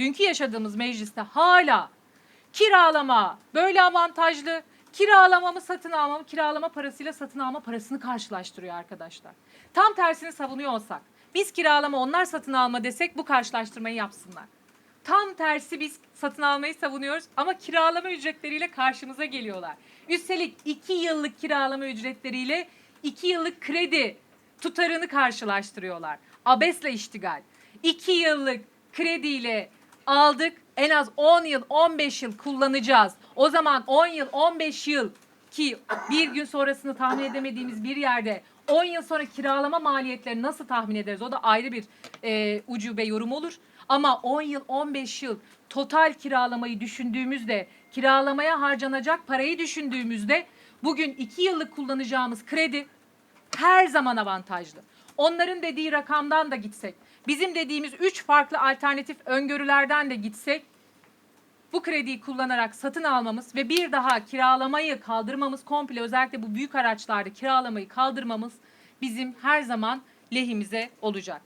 dünkü yaşadığımız mecliste hala kiralama böyle avantajlı, kiralama mı satın alma mı, kiralama parasıyla satın alma parasını karşılaştırıyor arkadaşlar. Tam tersini savunuyor olsak, biz kiralama onlar satın alma desek bu karşılaştırmayı yapsınlar. Tam tersi biz satın almayı savunuyoruz ama kiralama ücretleriyle karşımıza geliyorlar. Üstelik 2 yıllık kiralama ücretleriyle 2 yıllık kredi tutarını karşılaştırıyorlar. Abesle iştigal. 2 yıllık krediyle aldık en az 10 yıl 15 yıl kullanacağız. O zaman 10 yıl 15 yıl ki bir gün sonrasını tahmin edemediğimiz bir yerde 10 yıl sonra kiralama maliyetlerini nasıl tahmin ederiz? O da ayrı bir e, ucube yorum olur. Ama 10 yıl 15 yıl total kiralamayı düşündüğümüzde kiralamaya harcanacak parayı düşündüğümüzde bugün 2 yıllık kullanacağımız kredi her zaman avantajlı. Onların dediği rakamdan da gitsek, bizim dediğimiz 3 farklı alternatif öngörülerden de gitsek bu krediyi kullanarak satın almamız ve bir daha kiralamayı kaldırmamız komple özellikle bu büyük araçlarda kiralamayı kaldırmamız bizim her zaman lehimize olacak.